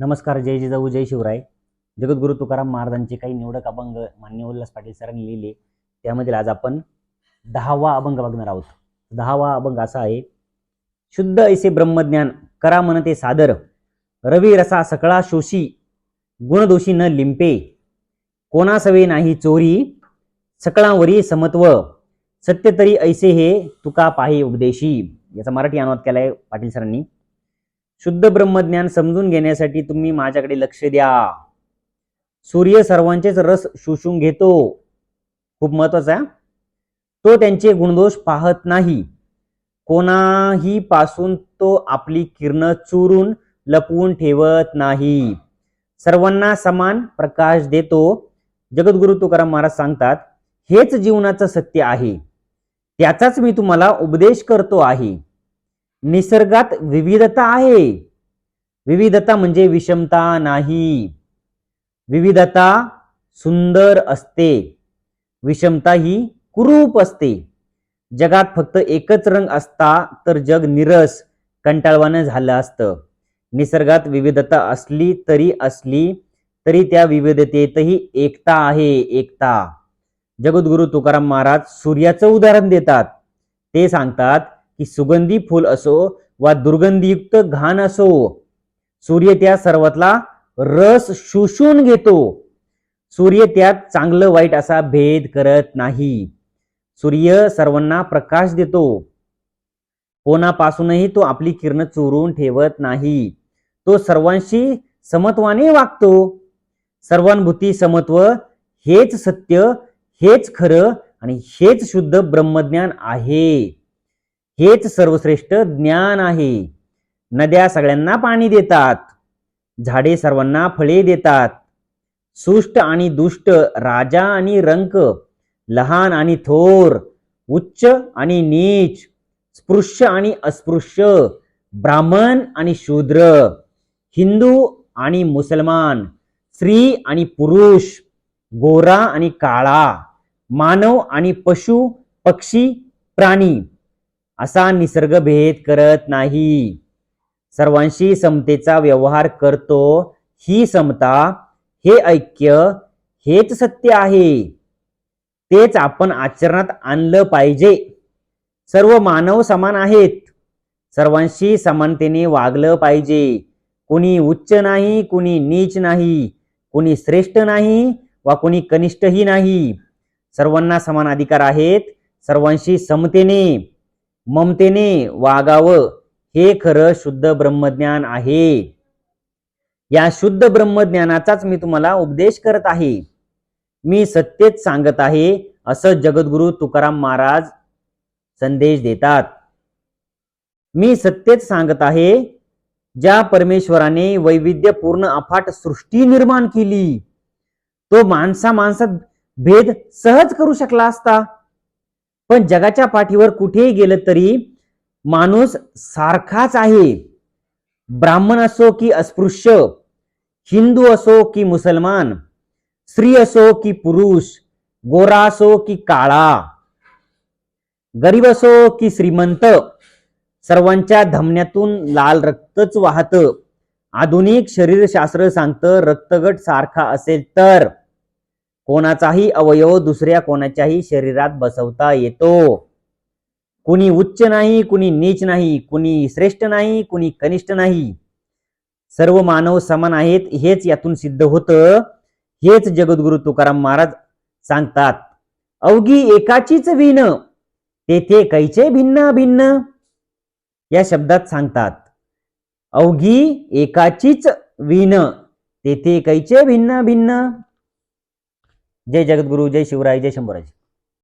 नमस्कार जय जिजाऊ जय शिवराय. जगद्गुरु तुकाराम महाराजांचे काही निवडक अभंग मान्य उल्हास पाटील सरांनी लिहिले. त्यामधील आज आपण दहावा अभंग बघणार आहोत. दहावा अभंग असा आहे शुद्ध ऐसे ब्रह्मज्ञान करा म्हणते सादर. रवी रसा सकळा शोषी गुणदोषी न लिंपे. कोणासवे नाही चोरी सकळावरी समत्व. सत्य तरी ऐसे हे तुका पाहे उपदेशी. याचा मराठी अनुवाद केलाय पाटील सरांनी. शुद्ध ब्रह्मज्ञान समजून घेण्यासाठी तुम्ही माझ्याकडे लक्ष द्या. सूर्य सर्वांचेच रस शोषून घेतो. खूप महत्त्वाचा तो त्यांचे गुणदोष पाहत नाही. कोणाही पासून तो आपली किरण चुरून लपवून ठेवत नाही. सर्वांना समान प्रकाश देतो. जगद्गुरु तुकाराम महाराज सांगतात हेच जीवनाचं सत्य आहे. त्याचाच मी तुम्हाला उपदेश करतो आहे. निसर्गात विविधता आहे. विविधता म्हणजे विषमता नाही. विविधता सुंदर असते. विषमता ही कुरूप असते. जगात फक्त एकच रंग असता तर जग निरस कंटाळवानं झालं असतं. निसर्गात विविधता असली तरी असली तरी त्या विविधतेतही एकता आहे एकता. जगद्गुरु तुकाराम महाराज सूर्याचं उदाहरण देतात. ते सांगतात की सुगंधी फूल असो वा दुर्गंधीयुक्त घाण असो सूर्य त्या सर्वातला रस शोषून घेतो. सूर्य त्यात चांगलं वाईट असा भेद करत नाही. सूर्य सर्वांना प्रकाश देतो. कोणापासूनही तो आपली किरण चोरून ठेवत नाही. तो सर्वांशी समत्वाने वागतो. सर्वांभूती समत्व हेच सत्य हेच खरं आणि हेच शुद्ध ब्रह्मज्ञान आहे. हेच सर्वश्रेष्ठ ज्ञान आहे. नद्या सगळ्यांना पाणी देतात. झाडे सर्वांना फळे देतात. सुष्ट आणि दुष्ट राजा आणि रंक लहान आणि थोर उच्च आणि नीच स्पृश्य आणि अस्पृश्य ब्राह्मण आणि शूद्र हिंदू आणि मुसलमान स्त्री आणि पुरुष गोरा आणि काळा मानव आणि पशु पक्षी प्राणी. असा निसर्गभेद करत नाही. सर्वांशी समतेचा व्यवहार करतो. ही समता हे ऐक्य हेच सत्य आहे. तेच आपण आचरणात आणलं पाहिजे. सर्व मानव समान आहेत. सर्वांशी समानतेने वागलं पाहिजे. कुणी उच्च नाही कुणी नीच नाही कुणी श्रेष्ठ नाही वा कुणी कनिष्ठही नाही. सर्वांना समान अधिकार आहेत. सर्वांशी समतेने ममतेने वागावं हे खरं शुद्ध ब्रह्मज्ञान आहे. या शुद्ध ब्रह्मज्ञानाचाच मी तुम्हाला उपदेश करत आहे. मी सत्यच सांगत आहे असं जगद्गुरु तुकाराम महाराज संदेश देतात. मी सत्यच सांगत आहे ज्या परमेश्वराने वैविध्यपूर्ण अफाट सृष्टी निर्माण केली तो माणसा माणसात भेद सहज करू शकला असता. पण जगाच्या पाठीवर कुठेही गेलं तरी माणूस सारखाच आहे. ब्राह्मण असो की अस्पृश्य हिंदू असो की मुसलमान स्त्री असो की पुरुष गोरा असो की काळा गरीब असो की श्रीमंत सर्वांच्या धमन्यातून लाल रक्तच वाहत. आधुनिक शरीरशास्त्र सांगतं रक्तगट सारखा असेल तर. कोणाचाही अवयव दुसऱ्या कोणाच्याही शरीरात बसवता येतो. कुणी उच्च नाही कुणी नीच नाही कुणी श्रेष्ठ नाही कुणी कनिष्ठ नाही. सर्व मानव समान आहेत हेच यातून सिद्ध होतं. हेच जगद्गुरु तुकाराम महाराज सांगतात. अवघी एकाचीच विण तेथे कैचे भिन्न भिन्न या शब्दात सांगतात. अवघी एकाचीच विण तेथे कैचे भिन्न भिन्न जय जगद्गुरु जय शिवराय जय शंभराज.